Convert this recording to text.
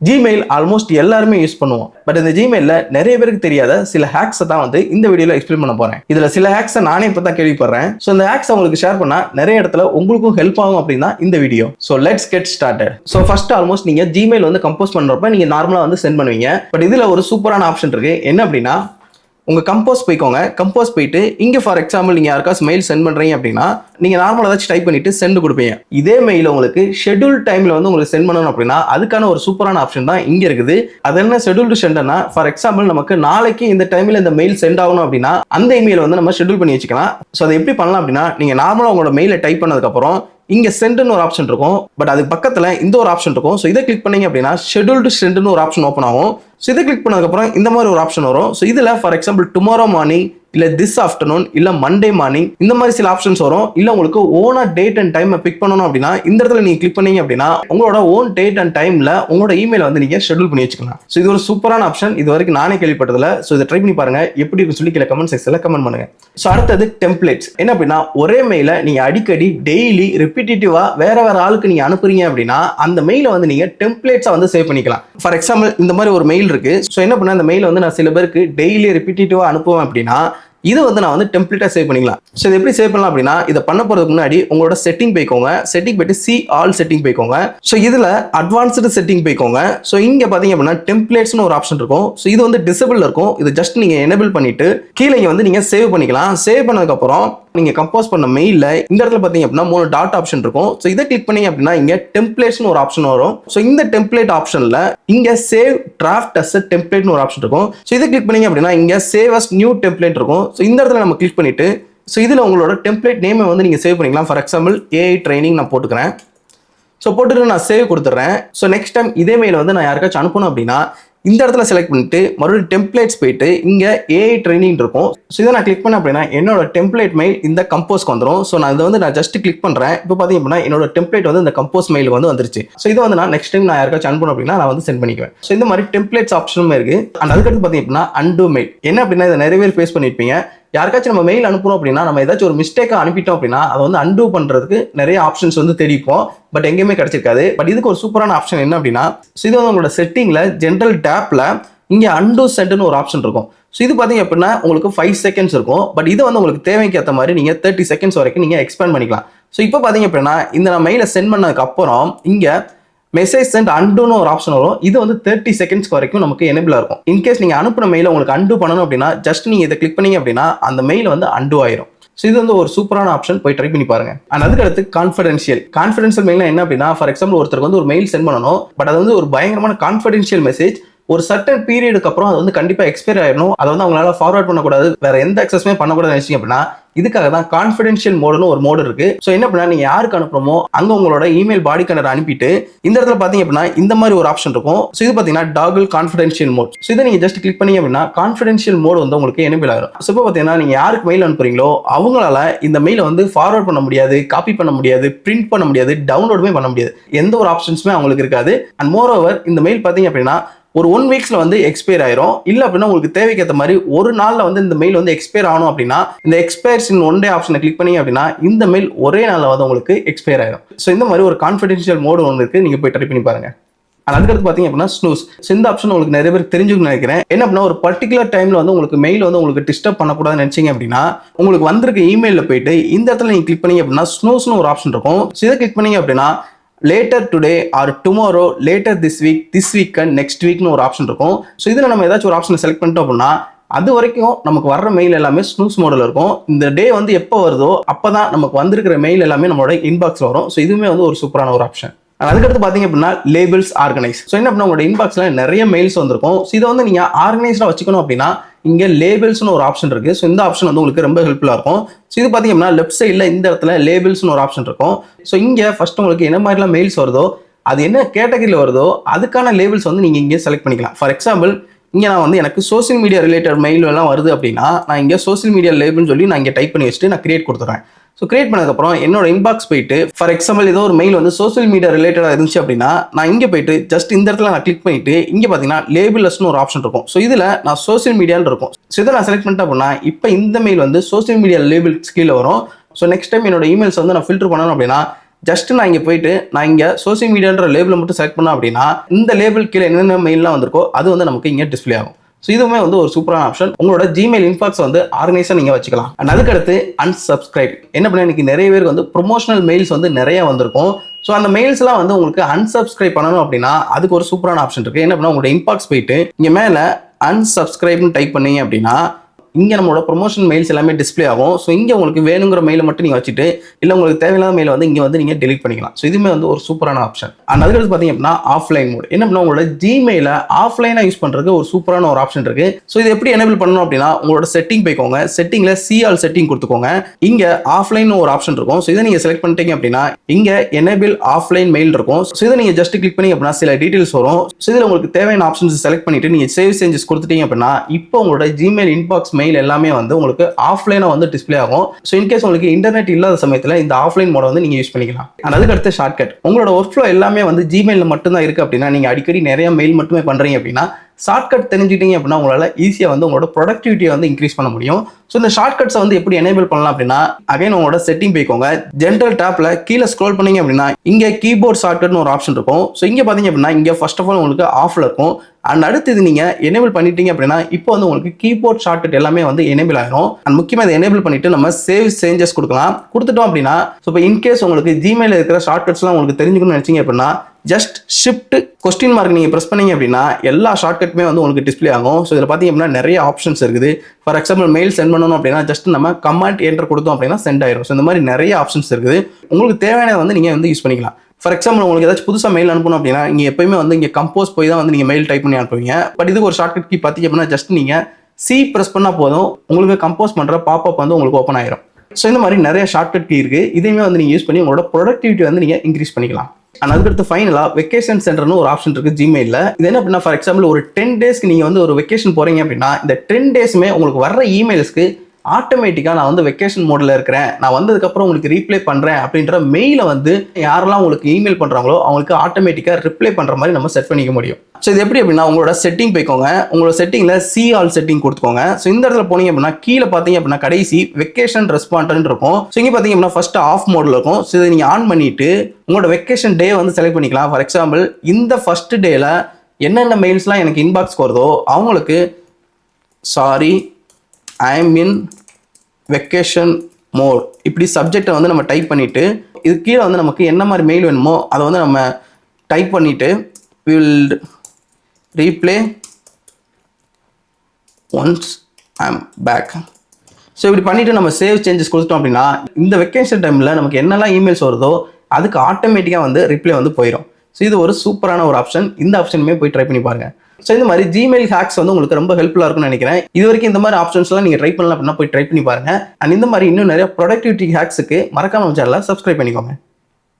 Gmail almost எல்லாருமே use பண்ணுவோம். But இந்த ஜிமெயிலில் நிறைய பேருக்கு தெரியாத சில ஹேக்ஸை தான் வந்து இந்த வீடியோவில் எக்ஸ்பிளைன் பண்ண போகிறேன் இதில் சில ஹேக்ஸை நானே இப்போ தான் கேள்விப்படுறேன். ஸோ இந்த ஹேக்ஸ் உங்களுக்கு ஷேர் பண்ணால் நிறைய இடத்துல உங்களுக்கும் ஹெல்ப் ஆகும் அப்படின்னா இந்த video so let's get started so first almost நீங்கள் ஜிமெயில் வந்து கம்போஸ் பண்ணுறப்ப நீங்கள் நார்மலாக வந்து சென்ட் பண்ணுவீங்க. பட் இதில் ஒரு சூப்பரான ஆப்ஷன் இருக்குது என்ன அப்படின்னா உங்கள் கம்போஸ் போய்க்கோங்க. கம்போஸ் போயிட்டு இங்கே ஃபார் எக்ஸாம்பிள் நீங்கள் யாருக்காச்சும் மெயில் சென்ட் பண்ணுறீங்க அப்படின்னா நீங்கள் நார்மலாக ஏதாச்சும் டைப் பண்ணிட்டு சென்ட் கொடுப்பீங்க. இதே மெயில் உங்களுக்கு ஷெட்யூல் டைமில் வந்து உங்களுக்கு சென்ட் பண்ணணும் அப்படின்னா அதுக்கான ஒரு சூப்பரான ஆப்ஷன் தான் இங்கே இருக்குது. அது என்ன ஷெட்யூல்டு சென்டர்னா ஃபார் எக்ஸாம்பிள் நமக்கு நாளைக்கு இந்த டைமில் இந்த மெயில் சென்ட் ஆகணும் அப்படின்னா அந்த இமெயில் வந்து நம்ம ஷெட்யூல் பண்ணி வச்சுக்கலாம். ஸோ அதை எப்படி பண்ணலாம் அப்படின்னா நீங்கள் நார்மலாக உங்களோட மெயிலை டைப் பண்ணதுக்கப்புறம் இங்க சென்ட்னு ஒரு ஆப்ஷன் இருக்கும். பட் அதுக்கு பக்கத்துல இந்த ஒரு ஆப்ஷன் இருக்கும். ஸோ இதை கிளிக் பண்ணீங்க அப்படின்னா ஷெட்யூல்டு சென்ட்னு ஒரு ஆப்ஷன் ஓப்பன் ஆகும். ஸோ இதை கிளிக் பண்ணதுக்கப்புறம் இந்த மாதிரி ஒரு ஆப்ஷன் வரும். ஸோ இதில் ஃபார் எக்ஸாம்பிள் டுமாரோ மார்னிங் இல்லை திஸ் ஆஃப்டர்நூன் இல்லை மண்டே மார்னிங் இந்த மாதிரி சில ஆப்ஷன்ஸ் வரும். இல்லை உங்களுக்கு ஓனாக டேட் அண்ட் டைம் பிக் பண்ணணும் அப்படின்னா இந்த இடத்துல நீங்கள் கிளிக் பண்ணீங்க அப்படின்னா உங்களோட ஓன் டேட் அண்ட் டைமில் உங்களோட இமெயில் வந்து நீங்கள் ஷெட்யூல் பண்ணி வச்சுக்கலாம். ஸோ இது ஒரு சூப்பரான ஆப்ஷன் இது வரைக்கும் நானே கேள்விப்பட்டதில்ல. ஸோ இதை ட்ரை பண்ணி பாருங்க. எப்படி இருக்குன்னு சொல்லி கீழே கமெண்ட் செக்ஷனில் கமெண்ட் பண்ணுங்க. ஸோ அடுத்தது டெம்ப்ளேட்ஸ் என்ன அப்படின்னா ஒரே மெயிலை நீங்கள் அடிக்கடி டெய்லி ரிப்பீட்டேட்டிவாக வேற வேற ஆளுக்கு நீங்கள் அனுப்புறீங்க அப்படின்னா அந்த மெயிலை வந்து நீங்கள் டெம்ப்ளேட்ஸாக வந்து சேவ் பண்ணிக்கலாம். ஃபார் எக்ஸாம்பிள் இந்த மாதிரி ஒரு மெயில் இருக்கு. ஸோ என்ன பண்ண அந்த மெயில் வந்து நான் சில பேருக்கு டெய்லி ரிப்பீட்டேட்டிவாக அனுப்புவேன் அப்படின்னா இது வந்து நான் வந்து டெம்ப்ளேட்டாக சேவ் பண்ணிக்கலாம். ஸோ இது எப்படி சேவ் பண்ணலாம் அப்படின்னா இதை பண்ண போகிறதுக்கு முன்னாடி உங்களோட செட்டிங் போய்க்கோங்க. செட்டிங் போயிட்டு சி ஆல் செட்டிங் போய்க்கோங்க. ஸோ இதில் அட்வான்ஸ்டு செட்டிங் போய்க்கோங்க. ஸோ இங்கே பார்த்தீங்க அப்படின்னா டெம்ப்ளேட்ஸ்னு ஒரு ஆப்ஷன் இருக்கும். ஸோ இது வந்து டிசபிள் இருக்கும். இது ஜஸ்ட் நீங்கள் எனேபிள் பண்ணிட்டு கீழே வந்து நீங்கள் சேவ் பண்ணிக்கலாம். சேவ் பண்ணதுக்கப்புறம் நீங்க கம்போஸ் பண்ண மெயில்ல இந்த இடத்துல பாத்தீங்க அப்படின்னா மூணு டாட் ஆப்ஷன் இருக்கும். ஸோ இதை கிளிக் பண்ணீங்க அப்படின்னா இங்க டெம்ப்ளேட்ஸ்னு ஒரு ஆப்ஷன் வரும். ஸோ இந்த டெம்ப்ளேட் ஆப்ஷன்ல இங்க சேவ் டிராஃப்ட் அஸ் டெம்ப்ளேட்னு ஒரு ஆப்ஷன் இருக்கும். ஸோ இதை கிளிக் பண்ணீங்க அப்படின்னா இங்க சேவ் அஸ் நியூ டெம்ப்ளேட் இருக்கும். ஸோ இந்த இடத்துல நம்ம கிளிக் பண்ணிட்டு ஸோ இதில் உங்களோட டெம்ப்ளேட் நேமை வந்து நீங்கள் சேவ் பண்ணிக்கலாம். ஃபார் எக்ஸாம்பிள் ஏஐ ட்ரைனிங் நான் போட்டுக்கிறேன். ஸோ போட்டுட்டு நான் சேவ் கொடுத்துட்றேன். ஸோ நெக்ஸ்ட் டைம் இதே மெயில் வந்து நான் யாருக்காச்சும் அனுப்பணும் அப்படின்னா இந்த இடத்துல செலக்ட் பண்ணிட்டு மறுபடியும் டெம்ப்ளேட்ஸ் போயிட்டு இங்கே ஏஐ ட்ரைனிங் இருக்கும். ஸோ இதை நான் கிளிக் பண்ணேன் அப்படின்னா என்னோட டெம்ப்ளேட் மெயில் இந்த கம்போஸ்க்கு வந்துடும் ஸோ நான் இதை வந்து நான் ஜஸ்ட் கிளிக் பண்ணுறேன் இப்போ பார்த்தீங்க அப்படின்னா என்னோட டெம்ப்ளேட் வந்து இந்த கம்போஸ் மெயில் வந்து வந்துருச்சு. ஸோ இதை வந்து நான் நெக்ஸ்ட் டைம் நான் யாருக்காச்சும் அனுப்பணும் அப்படின்னா நான் வந்து சென்ட் பண்ணிக்குவேன். ஸோ இந்த மாதிரி டெம்ப்ளேட்ஸ் ஆப்ஷனும் இருக்குது அண்ட் அதுக்கடுத்து பார்த்தீங்க அப்படின்னா அண்டு மெயில் என்ன அப்படின்னா இதை நிறைய பேர் ஃபேஸ் பண்ணியிருப்பீங்க யாருக்காச்சும் நம்ம மெயில் அனுப்புறோம் அப்படின்னா நம்ம ஏதாச்சும் ஒரு மிஸ்டேக்காக அனுப்பிட்டோம் அப்படின்னா அதை வந்து அன்டூ பண்ணுறதுக்கு நிறைய ஆப்ஷன்ஸ் வந்து தெரிவிப்போம். பட் எங்கேயுமே கிடைச்சிருக்காது. பட் இதுக்கு ஒரு சூப்பரான ஆப்ஷன் என்ன அப்படின்னா ஸோ இது வந்து உங்களோட செட்டிங்கில் ஜென்ரல் டேப்பில் இங்கே அன்டூ சென்ட்னு ஒரு ஆப்ஷன் இருக்கும். ஸோ இது பார்த்தீங்க அப்படின்னா உங்களுக்கு ஃபைவ் செகண்ட்ஸ் இருக்கும். பட் இது வந்து உங்களுக்கு தேவைக்கு ஏற்ற மாதிரி நீங்கள் தேர்ட்டி செகண்ட்ஸ் வரைக்கும் நீங்கள் எக்ஸ்பேண்ட் பண்ணிக்கலாம். ஸோ இப்போ பார்த்தீங்க அப்படின்னா இந்த நான் மெயிலை சென்ட் பண்ணதுக்கு அப்புறம் இங்கே மெசேஜ் சென்ட் அண்டுன்னு ஒரு ஆப்ஷன் வரும். இது வந்து தேர்ட்டி செகண்ட்ஸ் வரைக்கும் நமக்கு எனபிளாக இருக்கும். இன்கேஸ் நீங்கள் அனுப்புன மெயிலை உங்களுக்கு அண்டு பண்ணணும் அப்படின்னா ஜஸ்ட் நீங்கள் இதை கிளிக் பண்ணீங்க அப்படின்னா அந்த மெயில் வந்து அண்டு ஆயிரும். ஸோ இது வந்து ஒரு சூப்பரான ஆப்ஷன் போய் ட்ரை பண்ணி பாருங்க. அண்ட் அதுக்கு அடுத்து கான்ஃபிடென்ஷியல் கான்ஃபிடென்ஷியல் மெயில் என்ன அப்படின்னா ஃபார் எக்ஸாம்பிள் ஒருத்தருக்கு வந்து ஒரு மெயில் சென்ட் பண்ணணும். பட் அது வந்து ஒரு பயங்கரமான கான்ஃபிடென்ஷியல் மெசேஜ் ஒரு சர்டன் பீரியடுக்கு அப்புறம் அது வந்து கண்டிப்பாக எக்ஸ்பயர் ஆயிடணும் அதை வந்து அவங்களால ஃபார்வர்ட் பண்ணக்கூடாது. வேற எந்த அக்சஸுமே பண்ணக்கூடாது நினைச்சிங்க அப்படின்னா இதுக்காக தான் கான்ஃபிடென்ஷியல் மோடுன்னு ஒரு மோடு இருக்கு. ஸோ என்ன பண்ணா நீங்க யாருக்கு அனுப்புறமோ அங்க உங்களோட இமெயில் பாடி கனரை அனுப்பிட்டு இந்த இடத்துல பாத்தீங்க அப்படின்னா இந்த மாதிரி ஒரு ஆப்ஷன் இருக்கும். ஸோ இது பாத்தீங்கன்னா டாகுல் கான்ஃபிடென்ஷியல் மோட் ஸோ இதை நீங்க ஜஸ்ட் கிளிக் பண்ணீங்க அப்படின்னா கான்ஃபிடென்ஷியல் மோடு வந்து உங்களுக்கு எனபிள் ஆகும் ஸோ இப்போ பாத்தீங்கன்னா நீங்க யாருக்கு மெயில் அனுப்புறீங்களோ அவங்களால இந்த மெயிலை வந்து ஃபார்வர்ட் பண்ண முடியாது காப்பி பண்ண முடியாது பிரிண்ட் பண்ண முடியாது டவுன்லோடுமே பண்ண முடியாது. எந்த ஒரு ஆப்ஷன்ஸுமே அவங்களுக்கு இருக்காது. அண்ட் மோர் ஓவர் இந்த மெயில் பாத்தீங்க அப்படின்னா ஒரு ஒன் வீக்ஸ்ல வந்து எக்ஸ்பயர் ஆயிரும். இல்ல அப்படின்னா உங்களுக்கு தேவைக்கேற்ற மாதிரி ஒரு நாள்ல வந்து இந்த மெயில் வந்து எக்ஸ்பயர் ஆகணும் அப்படின்னா இந்த எக்ஸ்பயர்ஸ் இன் ஒன் டே ஆப்ஷனை கிளிக் பண்ணி அப்படின்னா இந்த மெயில் ஒரே நாள்ல வந்து உங்களுக்கு எக்ஸ்பயர் ஆயிரும். ஸோ இந்த மாதிரி ஒரு கான்ஃபிடென்ஷியல் மோடு ஒன்று இருக்கு. நீங்க போய் ட்ரை பண்ணி பாருங்க. And அதுக்கடுத்து பார்த்தீங்க அப்படின்னா ஸ்னூஸ் இந்த ஆப்ஷன் உங்களுக்கு நிறைய பேர் தெரிஞ்சுக்கணும்னு நினைக்கிறேன். என்ன அப்படின்னா ஒரு பர்டிகுலர் டைமில் வந்து உங்களுக்கு மெயில் வந்து உங்களுக்கு டிஸ்டர்ப் பண்ணக்கூடாதுன்னு நினச்சிங்க அப்படின்னா உங்களுக்கு வந்திருக்க இமெயிலில் போயிட்டு இந்த இடத்துல நீங்கள் கிளிக் பண்ணீங்க அப்படின்னா ஸ்னூஸ்னு ஒரு ஆப்ஷன் இருக்கும். ஸோ இதை கிளிக் பண்ணீங்க அப்படின்னா later today or tomorrow later this week this week and next வீக்னு ஒரு ஆப்ஷன் இருக்கும். ஸோ இதில் நம்ம ஏதாச்சும் ஒரு ஆப்ஷனை செலக்ட் பண்ணிட்டோம் அப்படின்னா அது வரைக்கும் நமக்கு வர்ற மெயில் எல்லாமே ஸ்னூஸ் மோடில் இருக்கும். இந்த டே வந்து எப்போ வருதோ அப்போ தான் நமக்கு வந்திருக்கிற மெயில் எல்லாமே நம்மளோட இன்பாக்ஸில் வரும். ஸோ இதுவுமே வந்து ஒரு சூப்பரான ஒரு ஆப்ஷன் அதுக்கடுத்து பார்த்தீங்க அப்படின்னா லேபிள்ஸ் ஆர்கனைஸ் ஸோ என்ன அப்படின்னா உங்களோட இன்பாக்ஸில் நிறைய மெயில்ஸ் வந்திருக்கும். ஸோ இதை வந்து நீங்கள் ஆர்கனைஸ்டாக வச்சுக்கணும் அப்படின்னா இங்கே லேபிள்ஸ்னு ஒரு ஆப்ஷன் இருக்கு. ஸோ இந்த ஆப்ஷன் வந்து உங்களுக்கு ரொம்ப ஹெல்ப்ஃபுல்லாக இருக்கும். ஸோ இது பார்த்தீங்கன்னா லெஃப்ட் சைடில் இந்த இடத்துல லேபிள்ஸ்னு ஒரு ஆப்ஷன் இருக்கும். ஸோ இங்கே ஃபஸ்ட் உங்களுக்கு என்ன மாதிரிலாம் மெயில்ஸ் வருதோ அது என்ன கேட்டகரியில் வருதோ அதுக்கான லேபிள்ஸ் வந்து நீங்கள் இங்கே செலக்ட் பண்ணிக்கலாம். ஃபார் எக்ஸாம்பிள் இங்கே நான் வந்து எனக்கு சோஷியல் மீடியா ரிலேட்டட் மெயில் எல்லாம் வருது அப்படின்னா நான் இங்கே சோஷியல் மீடியா லேபிள்னு சொல்லி நான் இங்கே டைப் பண்ணி வச்சுட்டு நான் கிரியேட் கொடுத்துறேன். ஸோ கிரியேட் பண்ணதுக்கப்புறம் என்னோட இன்பாக்ஸ் போயிட்டு ஃபார் எக்ஸாம்பிள் ஏதோ ஒரு மெயில் வந்து சோஷியல் மீடியா ரிலேட்டடாக இருந்துச்சு அப்படின்னா நான் இங்கே போயிட்டு ஜஸ்ட் இந்த இடத்துல நான் கிளிக் பண்ணிட்டு இங்கே பார்த்தீங்கன்னா லேபிள்லெஸ்னு ஒரு ஆப்ஷன் இருக்கும். ஸோ இதில் நான் சோஷியல் மீடியான்னு இருக்கும். ஸோ இதை நான் செலக்ட் பண்ணிட்டேன் அப்படின்னா இப்போ இந்த மெயில் வந்து சோஷியல் மீடியா லேபிள் கீழே வரும். ஸோ நெக்ஸ்ட் டைம் என்னோட இமெயில்ஸ் வந்து நான் ஃபில்டர் பண்ணணும் அப்படின்னா ஜஸ்ட் நான் இங்கே போயிட்டு நான் இங்கே சோசியல் மீடியான்ற லேபிளை மட்டும் செலக்ட் பண்ணேன் அப்படின்னா இந்த லேபிள் கீழே என்னென்ன மெயிலெலாம் வந்திருக்கோ அது வந்து நமக்கு இங்கே டிஸ்ப்ளே ஆகும். ஸோ இதுவுமே வந்து ஒரு சூப்பரான ஆப்ஷன் உங்களோட ஜிமெயில் இன்பாக்ஸ் வந்து ஆர்கனைஸாக நீங்கள் வச்சுக்கலாம். அண்ட் அதுக்கடுத்து அன்சப்ஸ்கிரைப் என்ன பண்ண இன்னைக்கு நிறைய பேருக்கு வந்து ப்ரொமோஷனல் மெயில்ஸ் வந்து நிறைய வந்திருக்கும். ஸோ அந்த மெயில்ஸ்லாம் வந்து உங்களுக்கு அன்சப்ஸ்கிரைப் பண்ணணும் அப்படின்னா அதுக்கு ஒரு சூப்பரான ஆப்ஷன் இருக்குது என்ன பண்ணால் உங்களோட இன்பாக்ஸ் போயிட்டு இங்கே மேலே அன்சப்ஸ்கிரைப்னு டைப் பண்ணீங்க அப்படின்னா இங்கே நம்மளோட ப்ரொமோஷன் மெயில்ஸ் எல்லாமே டிஸ்ப்ளே ஆகும். ஸோ இங்கே உங்களுக்கு வேணுங்கிற மெயிலை மட்டும் நீங்கள் வச்சுட்டு இல்லை உங்களுக்கு தேவையில்லாத மெயிலை வந்து இங்கே வந்து நீங்கள் டெலிட் பண்ணிக்கலாம். ஸோ இதுவுமே வந்து ஒரு சூப்பரான ஆப்ஷன் அண்ட் அதுக்கடுத்து பார்த்தீங்க அப்படின்னா ஆஃப்லைன் மோட் என்ன அப்படின்னா உங்களோட ஜிமெயில ஆஃப்லைனாக யூஸ் பண்ணுறதுக்கு ஒரு சூப்பரான ஒரு ஆப்ஷன் இருக்குது ஸோ இது எப்படி எனேபிள் பண்ணணும் அப்படின்னா உங்களோட செட்டிங் போய்க்கோங்க. செட்டிங்கில் சிஆல் செட்டிங் கொடுத்துக்கோங்க. இங்கே ஆஃப்லைன் ஒரு ஆப்ஷன் இருக்கும். ஸோ இதை நீங்கள் செலக்ட் பண்ணிட்டீங்க அப்படின்னா இங்கே எனேபிள் ஆஃப்லைன் மெயில் இருக்கும். ஸோ இதை நீங்கள் ஜஸ்ட் கிளிக் பண்ணி அப்படின்னா சில டீட்டெயில்ஸ் வரும். ஸோ இதில் உங்களுக்கு தேவையான ஆப்ஷன்ஸ் செலக்ட் பண்ணிட்டு நீங்கள் சேவ் சேஞ்சஸ் கொடுத்துட்டீங்க அப்படின்னா இப்போ உங்களோட ஜிமெயில் இன்பாக்ஸ் மெயில் எல்லாமே வந்து உங்களுக்கு ஆஃப்லைனாக வந்து டிஸ்பிளே ஆகும். ஸோ இன்கேஸ் உங்களுக்கு இன்டர்நெட் இல்லாத சமயத்தில் இந்த ஆஃப்லைன் மோட வந்து நீங்கள் யூஸ் பண்ணிக்கலாம். அண்ட் அதுக்கு அடுத்த ஷார்ட்கட் உங்களோட ஒர்க் ஃப்ளோ எல்லாமே வந்து ஜிமெயிலில் மட்டும்தான் இருக்குது அப்படின்னா நீங்கள் அடிக்கடி நிறைய மெயில் மட்டுமே பண்ணுறீங்க அப்படின்னா ஷார்ட்கட் தெரிஞ்சுட்டீங்க அப்படின்னா உங்களால் ஈஸியாக வந்து உங்களோட ப்ரொடக்டிவிட்டியை வந்து இன்க்ரீஸ் பண்ண முடியும். ஸோ இந்த ஷார்ட்கட்ஸை வந்து எப்படி எனேபிள் பண்ணலாம் அப்படின்னா அகைன் உங்களோட செட்டிங் போய்க்கோங்க. ஜென்ரல் டேப்பில் கீழே ஸ்க்ரோல் பண்ணீங்க அப்படின்னா இங்கே கீபோர்ட் ஷார்ட்கட்னு ஒரு ஆப்ஷன் இருக்கும். ஸோ இங்கே பார்த்தீங்க அப்படின்னா இங்கே ஃபர்ஸ்ட் ஆஃப் ஆல் உங்களுக்கு ஆஃபில் இருக்கும். அண்ட் அடுத்தது நீங்கள் எனேபிள் பண்ணிட்டீங்க அப்படின்னா இப்போ வந்து உங்களுக்கு கீபோர்ட் ஷார்ட்கட் எல்லாமே வந்து எனேபிள் ஆகிடும் அண்ட் முக்கியமாக இதை எனேபிள் பண்ணிட்டு நம்ம சேவ் சேஞ்சஸ் கொடுக்கலாம். கொடுத்துட்டோம் அப்படின்னா ஸோ இப்போ இன்கேஸ் உங்களுக்கு ஜிமெயில் இருக்கிற ஷார்ட்கட்ஸ்லாம் உங்களுக்கு தெரிஞ்சுக்கணும்னு நினச்சிங்க அப்படின்னா ஜஸ்ட் ஷிஃப்ட் கொஸ்டின் மார்க் நீங்கள் ப்ரெஸ் பண்ணீங்க அப்படின்னா எல்லா ஷார்ட்கட்டுமே வந்து உங்களுக்கு டிஸ்ப்ளே ஆகும். ஸோ இதில் பார்த்தீங்க அப்படின்னா நிறைய ஆப்ஷன்ஸ் இருக்குது. ஃபார் எக்ஸாம்பிள் மெயில் சென்ட் பண்ணணும் அப்படின்னா ஜஸ்ட் நம்ம கமாண்ட் என்டர் கொடுத்தோம் அப்படின்னா சென்ட் ஆயிரும். ஸோ இந்த மாதிரி நிறைய ஆப்ஷன்ஸ் இருக்குது. உங்களுக்கு தேவையானதை வந்து நீங்கள் வந்து யூஸ் பண்ணிக்கலாம். ஃபார் எக்ஸாம்பிள் உங்களுக்கு ஏதாச்சும் புதுசாக மெயில் அனுப்பணும் அப்படின்னா நீங்கள் எப்பயுமே வந்து இங்கே கம்போஸ் போய் தான் வந்து நீங்கள் மெயில் டைப் பண்ணி அனுப்புவீங்க. பட் இதுக்கு ஒரு ஷார்ட்கட் கீ பார்த்தீங்க அப்படின்னா ஜஸ்ட் நீங்கள் சி ப்ரெஸ் பண்ணால் போதும். உங்களுக்கு கம்போஸ் பண்ணுற பாப்அப் வந்து உங்களுக்கு ஓப்பன் ஆயிரும். ஸோ இந்த மாதிரி நிறைய ஷார்ட்கட் கீ இருக்குது இதையுமே வந்து நீங்கள் யூஸ் பண்ணி உங்களோட ப்ரொடக்டிவிட்டி வந்து நீங்கள் இன்க்ரீஸ் பண்ணிக்கலாம். அண்ட் அதுக்கடுத்து ஃபைனலாக வெக்கேஷன் சென்டர்னு ஒரு ஆப்ஷன் இருக்குது ஜிமெயிலில் இது என்ன அப்படின்னா ஃபார் எக்ஸாம்பிள் ஒரு டென் டேஸ்க்கு நீங்கள் வந்து ஒரு வெக்கேஷன் போகிறீங்க அப்படின்னா இந்த டென் டேஸுமே உங்களுக்கு வர்ற இமெயில்ஸ்க்கு ஆட்டோமேட்டிக்காக நான் வந்து வெக்கேஷன் மோடில் இருக்கிறேன். நான் வந்ததுக்கப்புறம் உங்களுக்கு ரீப்ளை பண்ணுறேன் அப்படின்ற மெயிலை வந்து யாரெல்லாம் உங்களுக்கு இமெயில் பண்ணுறாங்களோ அவங்களுக்கு ஆட்டோமேட்டிக்காக ரிப்ளை பண்ணுற மாதிரி நம்ம செட் பண்ணிக்க முடியும். ஸோ இது எப்படி அப்படின்னா உங்களோட செட்டிங் போய்க்கோங்க. உங்களோட செட்டிங்கில் சி ஆல் செட்டிங் கொடுத்துக்கோங்க. ஸோ இந்த இடத்துல போனீங்க அப்படின்னா கீழே பார்த்தீங்க அப்படின்னா கடைசி வெக்கேஷன் ரெஸ்பாண்டன் இருக்கும். ஸோ இங்கே பார்த்தீங்க அப்படின்னா ஃபஸ்ட்டு ஆஃப் மோடில் இருக்கும். ஸோ இதை நீங்கள் ஆன் பண்ணிட்டு உங்களோட வெக்கேஷன் டே வந்து செலக்ட் பண்ணிக்கலாம். ஃபார் எக்ஸாம்பிள் இந்த ஃபஸ்ட்டு டேயில் என்னென்ன மெயில்ஸ்லாம் எனக்கு இன்பாக்ஸ் வருதோ அவங்களுக்கு sorry I am in vacation mode இப்படி சப்ஜெக்டை வந்து நம்ம டைப் பண்ணிவிட்டு இது கீழே வந்து நமக்கு என்ன மாதிரி மெயில் வேணுமோ அதை வந்து நம்ம டைப் பண்ணிவிட்டு will reply once I am back so இப்படி பண்ணிவிட்டு நம்ம சேவ் சேஞ்சஸ் கொடுத்துட்டோம் அப்படின்னா இந்த வெக்கேஷன் டைமில் நமக்கு என்னெல்லாம் இமெயில்ஸ் வருதோ அதுக்கு ஆட்டோமேட்டிக்காக வந்து ரிப்ளை வந்து போயிடும் ஸோ இது ஒரு சூப்பரான ஒரு ஆப்ஷன் இந்த ஆப்ஷனுமே போய் ட்ரை பண்ணி பாருங்கள் ஸோ இந்த மாதிரி ஜிமெயில் ஹேக்ஸ் வந்து உங்களுக்கு ரொம்ப ஹெல்ப்ஃபுல்லாக இருக்கும்னு நினைக்கிறேன். இது வரைக்கும் இந்த மாதிரி ஆப்ஷன்ஸ்லாம் நீங்கள் ட்ரை பண்ணலாம் அப்படின்னா போய் ட்ரை பண்ணி பாருங்க. அண்ட் இந்த மாதிரி இன்னும் நிறைய ப்ரொடக்டிவிட்டி ஹேக்ஸுக்கு மறக்காம சேனலை சப்ஸ்கிரைப் பண்ணிக்கோங்க.